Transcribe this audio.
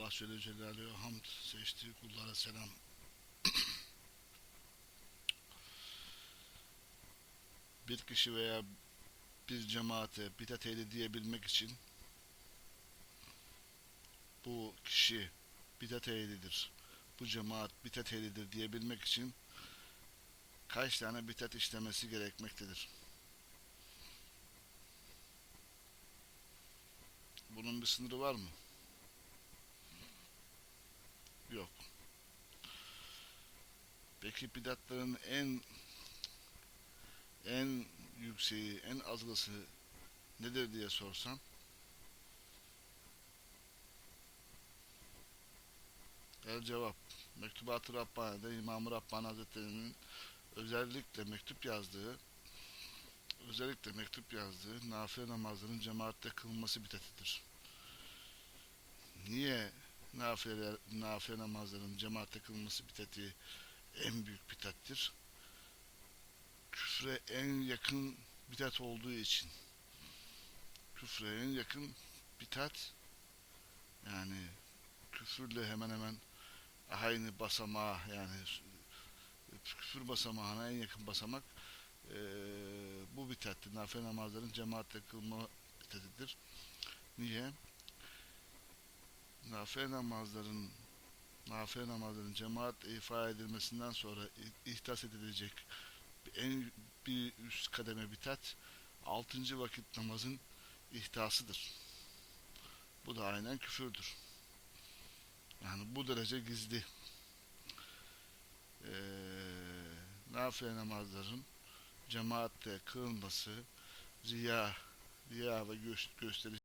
Allah Celle Celaluhu hamd seçtiği kullara selam. bir kişi veya bir cemaate bidat ehli diyebilmek için bu kişi bidat ehlidir. Bu cemaat bidat ehlidir diyebilmek için kaç tane bidat işlemesi gerekmektedir? Bunun bir sınırı var mı? Peki bidatların en en yükseği, en azılısı nedir diye sorsam? El cevap. Mektubat-ı Rabbani'de İmam-ı Rabbani Hazretleri'nin özellikle mektup yazdığı özellikle mektup yazdığı nafile namazların cemaatte kılınması bidatidir. Niye nafile, nafile namazların cemaatte kılınması bidati en büyük bidattir? Küfre en yakın bidat olduğu için. Küfre en yakın bidat yani küfürle hemen hemen aynı basamağa yani küfür basamağına en yakın basamak eee, bu bitattir. Nafile namazların cemaatle kılma bitatidir. Niye? Nafile namazların nafile namazların cemaatle ifa edilmesinden sonra i- ihdas edilecek en bir üst kademe bitat altıncı vakit namazın ihtasıdır. Bu da aynen küfürdür. Yani bu derece gizli. Ee, nafile namazların cemaatte kılınması riya, riya ve gö- gösteriş